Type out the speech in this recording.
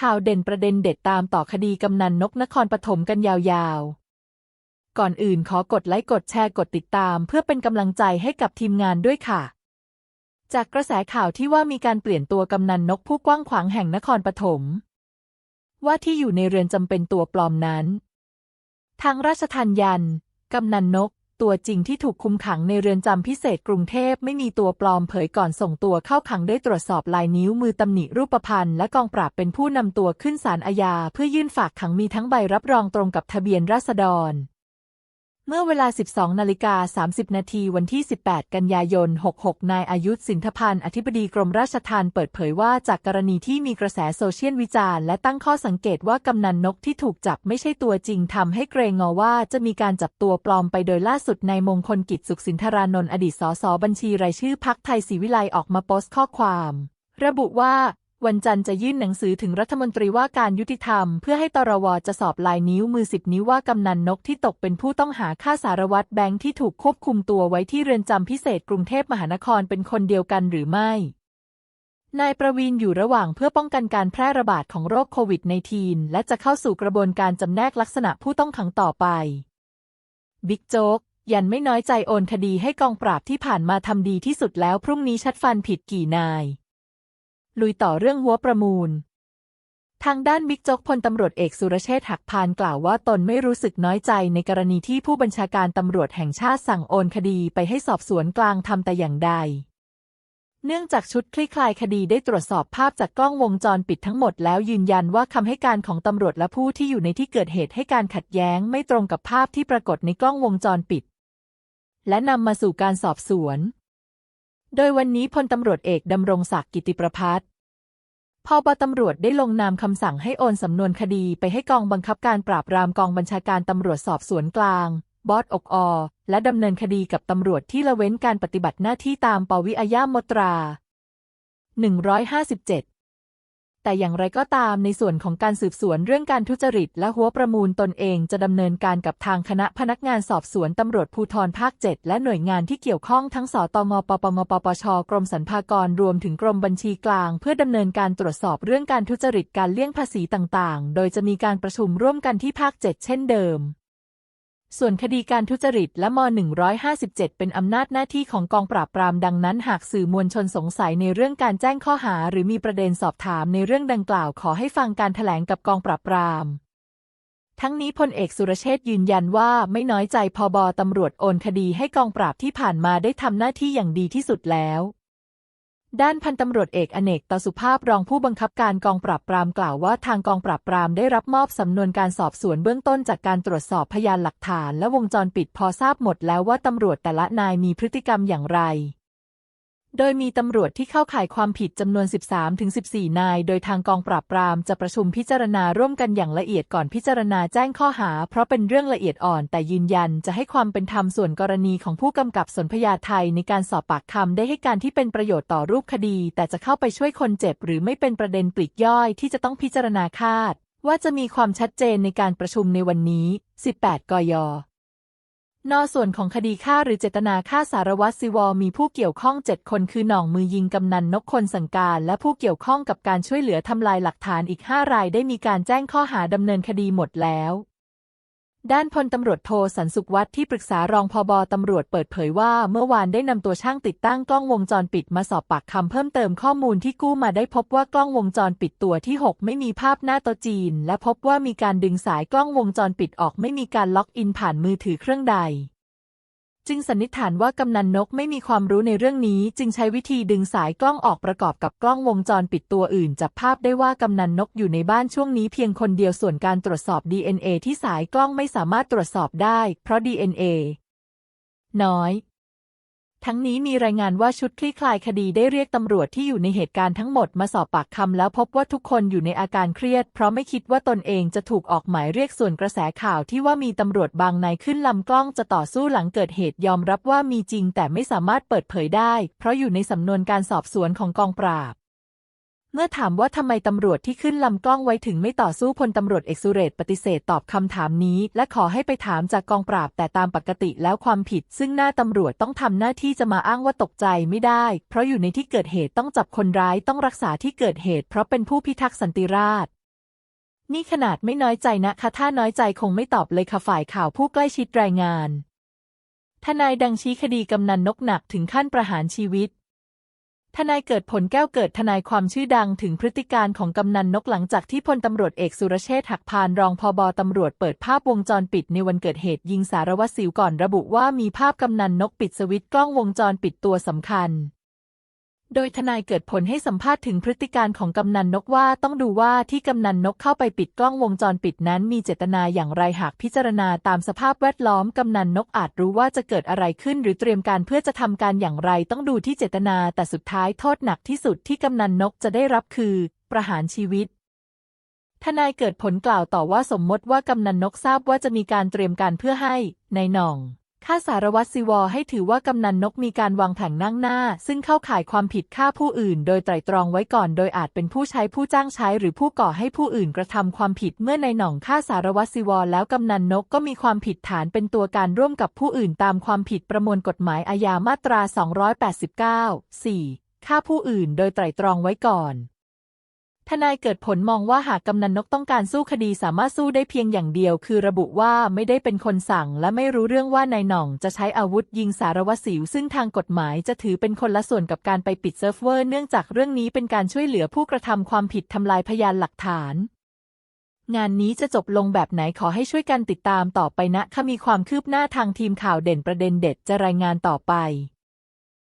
ข่าวเด่นประเด็นเด็ดตามต่อคดีกำนันนกนครปฐมกันยาวๆ ก่อนอื่นขอกดไลค์กดแชร์กดติดตาม เพื่อเป็นกำลังใจให้กับทีมงานด้วยค่ะ จากกระแสข่าวที่ว่ามีการเปลี่ยนตัวกำนันนกผู้กว้างขวางแห่งนครปฐมว่าที่อยู่ในเรือนจำเป็นตัวปลอมนั้น ทางราชทันยัน กำนันนก ตัวจริงที่ถูกคุมขังในเรือนจำพิเศษกรุงเทพไม่มีตัวปลอมเผยก่อนส่งตัวเข้าขังได้ตรวจสอบลายนิ้วมือตำหนิรูปพรรณและกองปราบเป็นผู้นำตัวขึ้นศาลอาญาเพื่อยื่นฝากขังมีทั้งใบรับรองตรงกับทะเบียนราษฎร เมื่อเวลา 12 นาฬิกา 30 นาทีวันที่ 18 กันยายน 66 นายอายุสินทพันธ์อธิบดีกรมราชทัณฑ์เปิดเผยว่าจากกรณีที่มีกระแสโซเชียลวิจารณ์และตั้งข้อสังเกตว่ากำนันนกที่ถูกจับไม่ใช่ตัวจริงทำให้เกรงงอว่าจะมีการจับตัวปลอมไปโดยล่าสุดในมงคลกิจสุขสินธารานนท์อดีตสสบัญชีรายชื่อพักไทยศรีวิไลออกมาโพสต์ข้อความ ระบุว่า วันจันทร์จะยื่นหนังสือถึงรัฐมนตรีว่าการยุติธรรม เพื่อให้ตรวจะสอบลายนิ้วมือสิบนิ้วว่ากำนันนกที่ตกเป็นผู้ต้องหาฆ่าสารวัตรแบงค์ที่ถูกควบคุมตัวไว้ที่เรือนจำพิเศษกรุงเทพมหานครเป็นคนเดียวกันหรือไม่ นายประวีนอยู่ระหว่างเพื่อป้องกันการแพร่ระบาดของโรคโควิด -19 และจะเข้าสู่กระบวนการจำแนกลักษณะผู้ต้องขังต่อไป บิ๊กโจ๊กยันไม่น้อยใจโอนคดีให้กองปราบที่ผ่านมาทำดีที่สุดแล้วพรุ่งนี้ชัดฟันผิดกี่นาย ลุยต่อเรื่องหัวประมูล ทางด้านบิ๊กโจ๊กพลตำรวจเอกสุรเชษฐ์หักพานกล่าวว่าตนไม่รู้สึกน้อยใจในกรณีที่ผู้บัญชาการตำรวจแห่งชาติสั่งโอนคดีไปให้สอบสวนกลางทำแต่อย่างใด เนื่องจากชุดคลี่คลายคดีได้ตรวจสอบภาพจากกล้องวงจรปิดทั้งหมดแล้วยืนยันว่าคำให้การของตำรวจและผู้ที่อยู่ในที่เกิดเหตุให้การขัดแย้งไม่ตรงกับภาพที่ปรากฏในกล้องวงจรปิด และนำมาสู่การสอบสวน โดยวันนี้พลตำรวจเอกดำรงศักดิ์กิติประพัฒน์พบตำรวจได้ลงนามคำสั่งให้โอนสำนวนคดีไปให้กองบังคับการปราบปรามกองบัญชาการตำรวจสอบสวนกลาง บอสอกอ และดำเนินคดีกับตำรวจที่ละเว้นการปฏิบัติหน้าที่ตามปวิอาญามตรา 157 แต่อย่างไรก็ตามในส่วนของการสืบสวนเรื่องการทุจริต และหัวประมูลตนเองจะดำเนินการกับทางคณะพนักงานสอบสวนตำรวจภูธรภาค 7 และหน่วยงานที่เกี่ยวข้องทั้งสตงปปงปปช กรมสรรพากรรวมถึงกรมบัญชีกลาง เพื่อดำเนินการตรวจสอบเรื่องการทุจริตการเลี่ยงภาษีต่างๆ โดยจะมีการประชุมร่วมกันที่ภาค 7 เช่นเดิม ส่วนคดีการทุจริตและม 157 เป็นอำนาจหน้าที่ของกองปราบปรามดังนั้น หากสื่อมวลชนสงสัยในเรื่องการแจ้งข้อหา หรือมีประเด็นสอบถามในเรื่องดังกล่าวขอให้ฟังการถแถลงกับกองปราบปราม ทั้งนี้พลเอกสุรเชษยืนยันว่าไม่น้อยใจพบตำรวจโอนคดีให้กองปราบที่ผ่านมาได้ทำหน้าที่อย่างดีที่สุดแล้ว ด้านพันตำรวจเอกอเนกตสุภาพรองผู้บังคับการกองปราบปรามกล่าวว่าทางกองปราบปรามได้รับมอบสำนวนการสอบสวนเบื้องต้นจากการตรวจสอบพยานหลักฐานและวงจรปิดพอทราบหมดแล้วว่าตำรวจแต่ละนายมีพฤติกรรมอย่างไร โดยมีตำรวจที่เข้าข่ายความผิดจำนวน 13-14 นาย โดยทางกองปราบปรามจะประชุมพิจารณาร่วมกันอย่างละเอียดก่อนพิจารณาแจ้งข้อหา เพราะเป็นเรื่องละเอียดอ่อนแต่ยืนยันจะให้ความเป็นธรรมส่วนกรณีของผู้กำกับสนพญาไทยในการสอบปากคำได้ให้การที่เป็นประโยชน์ต่อรูปคดี แต่จะเข้าไปช่วยคนเจ็บ หรือไม่เป็นประเด็นปลีกย่อยที่จะต้องพิจารณาคาด ว่าจะมีความชัดเจนในการประชุมในวันนี้ 18 กย นอส่วนของคดีฆ่าหรือเจตนาฆ่าสารวัตรซิวอมีผู้เกี่ยวข้อง7คนคือหน่องมือยิงกำนันนกคนสังการ และผู้เกี่ยวข้องกับการช่วยเหลือทำลายหลักฐานอีก5รายได้มีการแจ้งข้อหาดำเนินคดีหมดแล้ว ด้านพลตำรวจโทสันสุขวัฒน์ที่ปรึกษารองพบตำรวจเปิดเผยว่าเมื่อวานได้นำตัวช่างติดตั้งกล้องวงจรปิดมาสอบปากคำเพิ่มเติมข้อมูลที่กู้มาได้พบว่ากล้องวงจรปิดตัวที่ 6 ไม่มีภาพหน้าตัวจีน และพบว่ามีการดึงสายกล้องวงจรปิดออกไม่มีการล็อกอินผ่านมือถือเครื่องใด จึงสันนิษฐานว่ากำนันนกไม่มีความรู้ในเรื่องนี้ จึงใช้วิธีดึงสายกล้องออกประกอบกับกล้องวงจรปิดตัวอื่นจับภาพได้ว่ากำนันนกอยู่ในบ้านช่วงนี้เพียงคนเดียวส่วนการตรวจสอบ DNA ที่สายกล้องไม่สามารถตรวจสอบได้ เพราะ DNA น้อย ทั้งนี้มีรายงานว่าชุดคลี่คลายคดีได้เรียกตำรวจที่อยู่ในเหตุการณ์ทั้งหมดมาสอบปากคำแล้วพบว่าทุกคนอยู่ในอาการเครียด เพราะไม่คิดว่าตนเองจะถูกออกหมายเรียกส่วนกระแสข่าวที่ว่ามีตำรวจบางนายขึ้นลำกล้องจะต่อสู้หลังเกิดเหตุยอมรับว่ามีจริงแต่ไม่สามารถเปิดเผยได้ เพราะอยู่ในสำนวนการสอบสวนของกองปราบ เมื่อถามว่าทำไมตำรวจที่ขึ้นลำกล้องไว้ถึงไม่ต่อสู้พลตำรวจเอกสุเรศปฏิเสธตอบคำถามนี้ และขอให้ไปถามจากกองปราบแต่ตามปกติแล้วความผิด ซึ่งหน้าตำรวจต้องทำหน้าที่จะมาอ้างว่าตกใจไม่ได้ เพราะอยู่ในที่เกิดเหตุต้องจับคนร้ายต้องรักษาที่เกิดเหตุ เพราะเป็นผู้พิทักษ์สันติราษฎร์นี่ขนาดไม่น้อยใจนะคะ ถ้าน้อยใจคงไม่ตอบเลยค่ะฝ่ายข่าวผู้ใกล้ชิดรายงานทนายดังชี้คดีกำนันนกหนักถึงขั้นประหารชีวิต ทนายเกิดผลแก้วเกิดทนายความชื่อดังถึงพฤติการของกำนันนกหลังจากที่พลตำรวจเอกสุรเชษฐ์หักพานรองพอบตำรวจเปิดภาพวงจรปิดในวันเกิดเหตุยิงสารวัตรสิวก่อนระบุว่ามีภาพกำนันนกปิดสวิตช์กล้องวงจรปิดตัวสำคัญ โดยทนายเกิดผลให้สัมภาษณ์ถึงพฤติการของกำนันนกว่าต้องดูว่าที่กำนันนกเข้าไปปิดกล้องวงจรปิดนั้นมีเจตนาอย่างไรหากพิจารณาตามสภาพแวดล้อมกำนันนกอาจรู้ว่าจะเกิดอะไรขึ้น หรือเตรียมการเพื่อจะทำการอย่างไรต้องดูที่เจตนา แต่สุดท้ายโทษหนักที่สุดที่กำนันนกจะได้รับคือ ประหารชีวิตทนายเกิดผลกล่าวต่อว่าสมมติว่ากำนันนกทราบว่าจะมีการเตรียมการเพื่อให้ในหน่อง ฆ่าสารวัตรสิวอให้ถือว่ากำนันนกมีการวางแผนนั่งหน้า ซึ่งเข้าข่ายความผิดฆ่าผู้อื่น โดยไตร่ตรองไว้ก่อน โดยอาจเป็นผู้ใช้ผู้จ้างใช้ หรือผู้ก่อให้ผู้อื่นกระทำความผิดเมื่อในหน่องฆ่าสารวัตรสิวอแล้วกำนันนกก็มีความผิดฐานเป็นตัวการร่วมกับผู้อื่นตามความผิดประมวลกฎหมายอาญามาตรา 289 4ฆ่าผู้อื่นโดยไตร่ตรองไว้ก่อน ทนายเกิดผลมองว่าหากกำนันนกต้องการสู้คดีสามารถสู้ได้เพียงอย่างเดียว คือระบุว่าไม่ได้เป็นคนสั่ง และไม่รู้เรื่องว่านายหน่องจะใช้อาวุธยิงสารวัตรสิว ซึ่งทางกฎหมายจะถือเป็นคนละส่วนกับการไปปิดเซิร์ฟเวอร์ เนื่องจากเรื่องนี้เป็นการช่วยเหลือผู้กระทำความผิดทำลายพยานหลักฐาน งานนี้จะจบลงแบบไหนขอให้ช่วยกันติดตามต่อไปนะถ้ามีความคืบหน้าทางทีมข่าวเด่นประเด็นเด็ดจะรายงานต่อไป